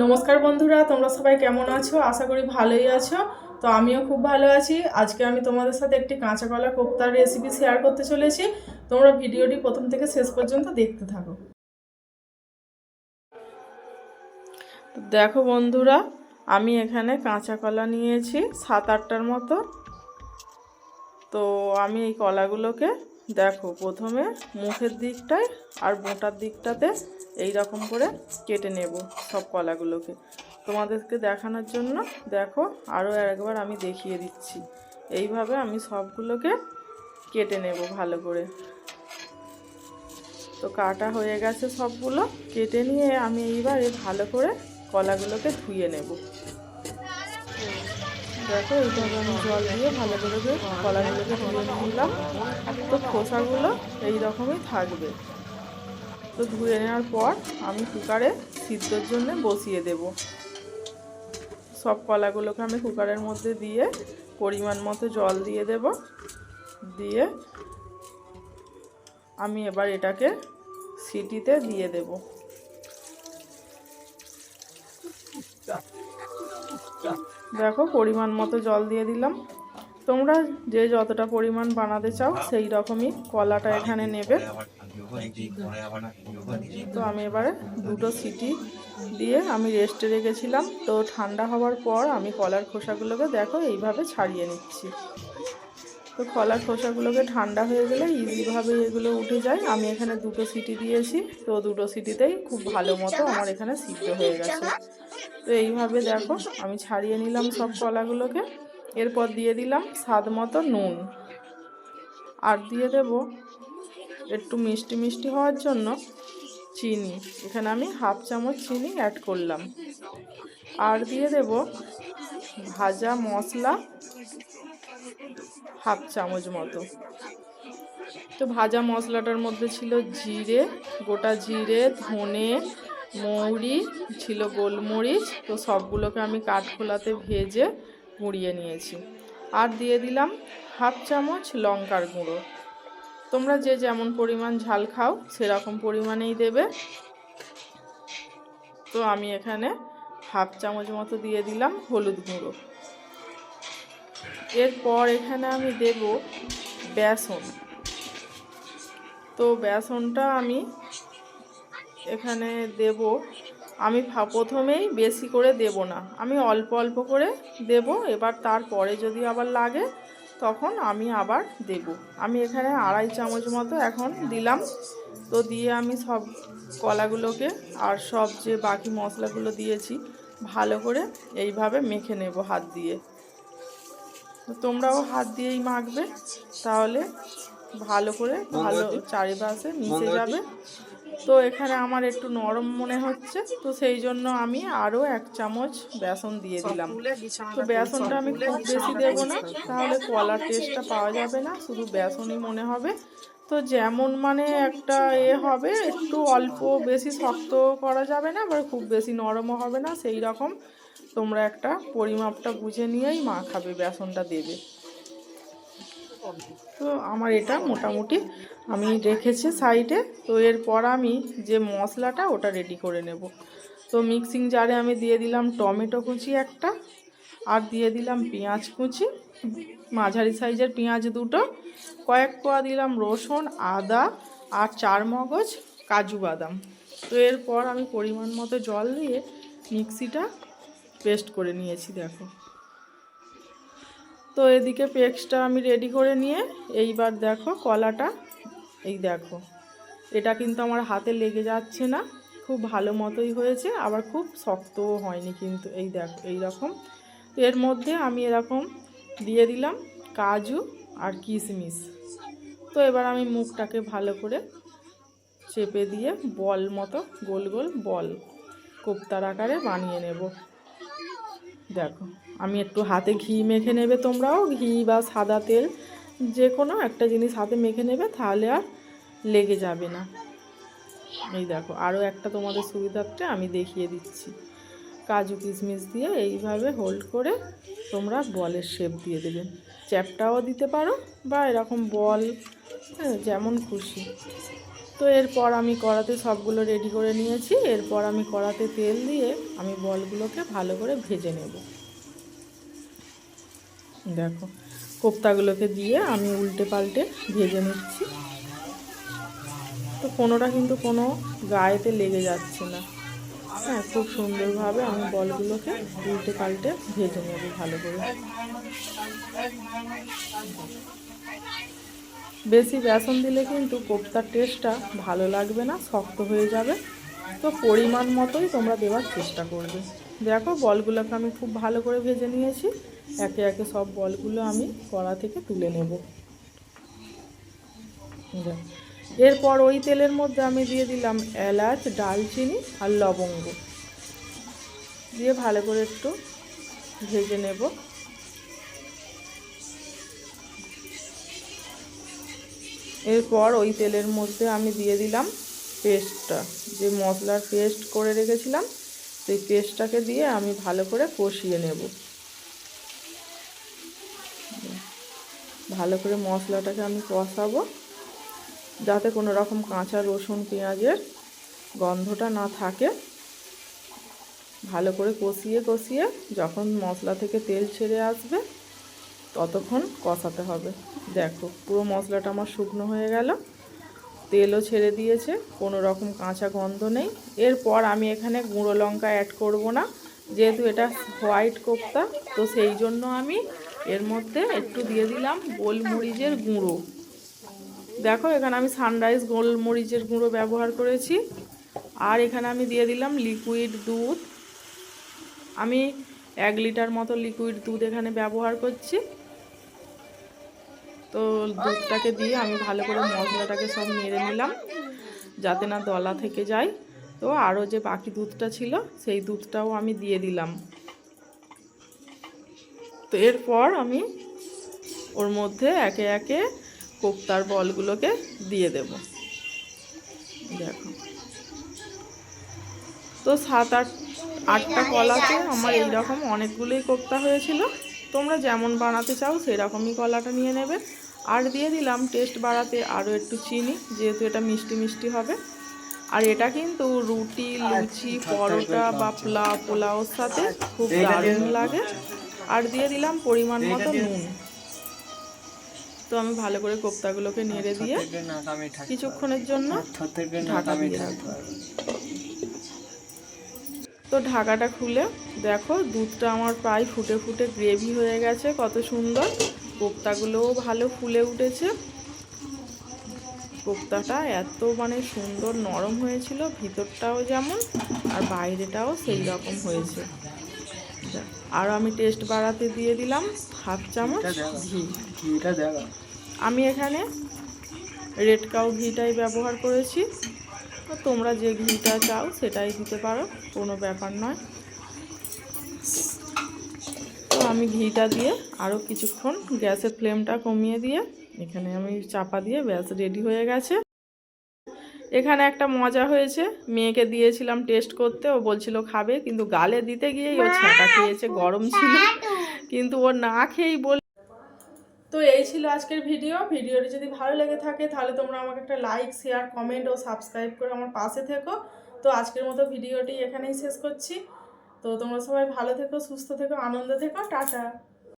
নমস্কার বন্ধুরা, তোমরা সবাই কেমন আছো? আশা করি ভালোই আছো। তো আমিও খুব ভালো আছি। আজকে আমি তোমাদের সাথে একটি কাঁচা কলা কোপ্তার রেসিপি শেয়ার করতে চলেছি। তোমরা ভিডিওটি প্রথম থেকে শেষ পর্যন্ত দেখতে থাকো। দেখো বন্ধুরা, আমি এখানে কাঁচা কলা নিয়েছি সাত আটটার মতো। তো আমি এই কলাগুলোকে, দেখো, প্রথমে মুখের দিকটায় আর বোঁটার দিকটাতে এই রকম করে কেটে নেব সব কলাগুলোকে। তোমাদেরকে দেখানোর জন্য দেখো আরও একবার আমি দেখিয়ে দিচ্ছি। এইভাবে আমি সবগুলোকে কেটে নেব ভালো করে। তো কাটা হয়ে গেছে সবগুলো, কেটে নিয়ে আমি এইবারে ভালো করে কলাগুলোকে ধুয়ে নেব। দেখো, এইভাবে আমি জল দিয়ে ভালো করে কলাগুলোকে ধুয়ে নিলাম। তো খোসাগুলো এই রকমই থাকবে। তো ধুয়ে নেওয়ার পর আমি কুকারে সিদ্ধর জন্য বসিয়ে দেব। সব কলাগুলোকে আমি কুকারের মধ্যে দিয়ে পরিমাণ মতো জল দিয়ে দেব। দিয়ে আমি এবার এটাকে সিটিতে দিয়ে দেব। দেখো পরিমাণ মতো জল দিয়ে দিলাম। তোমরা যে যতটা পরিমাণ বানাতে চাও সেই রকমই কলাটা এখানে নেবে। তো আমি এবারে দুটো সিটি দিয়ে আমি রেস্টে রেখেছিলাম। তো ঠান্ডা হওয়ার পর আমি কলার খোসাগুলোকে দেখো এইভাবে ছাড়িয়ে নিচ্ছি। তো কলার খোসাগুলোকে ঠান্ডা হয়ে গেলে ইজিভাবে এগুলো উঠে যায়। আমি এখানে দুটো সিটি দিয়েছি। তো দুটো সিটিতেই খুব ভালো মতো আমার এখানে সিদ্ধ হয়ে গেছে। তো এইভাবে দেখো আমি ছাড়িয়ে নিলাম সব কলাগুলোকে। এরপর দিয়ে দিলাম স্বাদ মতো নুন। আর দিয়ে দেব একটু মিষ্টি মিষ্টি হওয়ার জন্য চিনি। এখানে আমি হাফ চামচ চিনি অ্যাড করলাম। আর দিয়ে দেব ভাজা মশলা হাফ চামচ মতো। তো ভাজা মশলাটার মধ্যে ছিল জিরে, গোটা জিরে, ধনে, মৌরি, ছিল গোলমরিচ। তো সবগুলোকে আমি কাঠখোলাতে ভেজে গুঁড়িয়ে নিয়েছি। আর দিয়ে দিলাম হাফ চামচ লঙ্কার গুঁড়ো। তোমরা যে যেমন পরিমাণ ঝাল খাও, সেরকম পরিমাণেই দেবে। তো আমি এখানে হাফ চামচ মতো দিয়ে দিলাম হলুদ গুঁড়ো। এরপর এখানে আমি দেব বেসন। তো বেসনটা আমি এখানে দেব, আমি প্রথমেই বেশি করে দেব না। আমি অল্প অল্প করে দেব, এবার তারপরে যদি আবার লাগে তখন আমি আবার দেব। আমি এখানে আড়াই চামচ মতো এখন দিলাম। তো দিয়ে আমি সব কলাগুলোকে আর সব যে বাকি মশলাগুলো দিয়েছি ভালো করে এইভাবে মেখে নেব হাত দিয়ে। তোমরাও হাত দিয়েই মাখবে তাহলে ভালো করে ভালো চারিপাশে মিশে যাবে। তো এখানে আমার একটু নরম মনে হচ্ছে তো সেই জন্য আমি আরও এক চামচ বেসন দিয়ে দিলাম। তো বেসনটা আমি খুব বেশি দেব না তাহলে কলার টেস্টটা পাওয়া যাবে না শুধু বেসনই মনে হবে। তো যেমন মানে একটা এ হবে একটু অল্প বেশি শক্ত করা যাবে না আবার খুব বেশি নরমও হবে না সেই রকম তোমরা একটা পরিমাপটা বুঝে নিয়েই মাখাবে বেসনটা দেবে। তো আমার এটা মোটামুটি আমি রেখেছি সাইডে। তো এরপর আমি যে মশলাটা ওটা রেডি করে নেব। তো মিক্সিং জারে আমি দিয়ে দিলাম টমেটো কুচি একটা আর দিয়ে দিলাম পেঁয়াজ কুচি। মাঝারি সাইজের পেঁয়াজ দুটো। কয়েক কোয়া দিলাম রসুন, আদা আর চার মগজ কাজু বাদাম। তো এরপর আমি পরিমাণ মতো জল দিয়ে মিক্সিটা পেস্ট করে নিয়েছি, দেখো। তো এদিকে পেস্টটা আমি রেডি করে নিয়ে এইবার দেখো কলাটা, এই দেখো। এটা কিন্তু আমার হাতে লেগে যাচ্ছে না, খুব ভালো মতোই হয়েছে, আবার খুব শক্তও হয়নি কিন্তু, এই দেখো, এই রকম। এর মধ্যে আমি এরকম দিয়ে দিলাম কাজু আর কিশমিশ। তো এবার আমি মুখটাকে ভালো করে চেপে দিয়ে বল মতো, গোল গোল বল কোপ্তার আকারে বানিয়ে নেব। দেখো। আমি একটু হাতে ঘি মেখে নেবে তোমরাও, ঘি বা সাদা তেল যে কোনো একটা জিনিস হাতে মেখে নেবে, তাহলে আর লেগে যাবে না। এই দেখো আরও একটা তোমাদের সুবিধার্থে আমি দেখিয়ে দিচ্ছি। কাজু কিশমিশ দিয়ে এইভাবে হোল্ড করে তোমরা বলের শেপ দিয়ে দেবে। চ্যাপটাও দিতে পারো বা এরকম বল হ্যাঁ যেমন খুশি। তো এরপর আমি কড়াতে সবগুলো রেডি করে নিয়েছি। এরপর আমি কড়াতে তেল দিয়ে আমি বলগুলোকে ভালো করে ভেজে নেব। দেখো, কোপ্তাগুলোকে দিয়ে আমি উল্টে পাল্টে ভেজে নিচ্ছি। তো কোনোটা কিন্তু কোনো গায়েতে লেগে যাচ্ছে না। হ্যাঁ খুব সুন্দরভাবে আমি বলগুলোকে উল্টে পাল্টে ভেজে নেব ভালো করে। বেশি বেসন দিলে কিন্তু কোপ্তার টেস্টটা ভালো লাগবে না, শক্ত হয়ে যাবে। তো পরিমাণ মতোই তোমরা দেওয়ার চেষ্টা করবে। দেখো, বলগুলোকে আমি খুব ভালো করে ভেজে নিয়েছি। একে একে সব বলগুলো আমি কড়া থেকে তুলে নেব। এরপর ওই তেলের মধ্যে আমি দিয়ে দিলাম এলাচ, ডালচিনি আর লবঙ্গ। দিয়ে ভালো করে একটু ভেজে নেব। এরপর ওই তেলের মধ্যে আমি দিয়ে দিলাম পেস্টটা। যে মশলার পেস্ট করে রেখেছিলাম সেই পেস্টটাকে দিয়ে আমি ভালো করে কষিয়ে নেব। ভালো করে মশলাটাকে আমি কষাবো, যাতে কোনো রকম কাঁচা রসুন, পেঁয়াজের গন্ধটা না থাকে। ভালো করে কষিয়ে কষিয়ে যখন মশলা থেকে তেল ছেড়ে আসবে, ততক্ষণ কষাতে হবে। দেখো পুরো মশলাটা আমার শুকনো হয়ে গেল। তেলও ছেড়ে দিয়েছে, কোনো রকম কাঁচা গন্ধ নেই। এরপর আমি এখানে গুঁড়ো লঙ্কা অ্যাড করব না, যেহেতু এটা হোয়াইট কোপ্তা, তো সেই জন্য আমি এর মধ্যে একটু দিয়ে দিলাম গোলমরিচের গুঁড়ো। দেখো, এখানে আমি সানরাইজ গোলমরিচের গুঁড়ো ব্যবহার করেছি। আর এখানে আমি দিয়ে দিলাম লিকুইড দুধ। আমি এক লিটার মতো লিকুইড দুধ এখানে ব্যবহার করছি। তো দুধটাকে দিয়ে আমি ভালো করে মশলাটাকে সব মেরে নিলাম, যাতে না দলা থেকে যায়। তো আরও যে বাকি দুধটা ছিল, সেই দুধটাও আমি দিয়ে দিলাম। তো এরপর আমি ওর মধ্যে একে একে কোপ্তার বলগুলোকে দিয়ে দেব। দেখো। তো সাত আট, আটটা কলাতে আমার এইরকম অনেকগুলোই কোপ্তা হয়েছিল। তোমরা যেমন বানাতে চাও, সেরকমই কলাটা নিয়ে নেবে। আর দিয়ে দিলাম টেস্ট বাড়াতে আরও একটু চিনি যেহেতু এটা মিষ্টি মিষ্টি হবে। আর এটা কিন্তু রুটি লুচি পরোটা বা পোলাও পোলাওর সাথে খুব দারুণ লাগে। আর দিয়ে দিলাম পরিমাণ মতো নুন। তো আমি ভালো করে কোপ্তাগুলোকে নেড়ে দিয়ে কিছুক্ষণের জন্য ঢাকা দিয়ে রাখব। তো ঢাকাটা খুলে দেখো দুধটা আমার প্রায় ফুটে ফুটে গ্রেভি হয়ে গেছে কত সুন্দর। কোপ্তাগুলোও ভালো ফুলে উঠেছে। কোপ্তাটা এত মানে সুন্দর নরম হয়েছিল ভিতরটাও যেমন আর বাইরেটাও সেই রকম হয়েছে। আর আমি টেস্ট বাড়াতে দিয়ে দিলাম হাফ চামচ ঘি। আমি এখানে রেড কাউ ঘিটাই ব্যবহার করেছি। তোমরা যে ঘিটা চাও সেটাই দিতে পারো কোনো ব্যাপার নয় তো আমি ঘিটা দিয়ে আরও কিছুক্ষণ গ্যাসের ফ্লেমটা কমিয়ে দিয়ে এখানে আমি চাপা দিয়ে ব্যাস রেডি হয়ে গেছে। এখানে একটা মজা হয়েছে। মেয়েকে দিয়েছিলাম টেস্ট করতে, ও বলছিল খাবে, কিন্তু গালে দিতে গিয়েই ও ছাঁকা খেয়েছে, গরম ছিল। কিন্তু ও না খেয়েই বল তো এই ছিল আজকের ভিডিও। ভিডিওটি যদি ভালো লেগে থাকে, তাহলে তোমরা আমাকে একটা লাইক শেয়ার কমেন্ট ও সাবস্ক্রাইব করে আমার পাশে থেকো। তো আজকের মতো ভিডিওটি এখানেই শেষ করছি। তো তোমরা সবাই ভালো থেকো সুস্থ থেকো আনন্দ থেকো টাটা।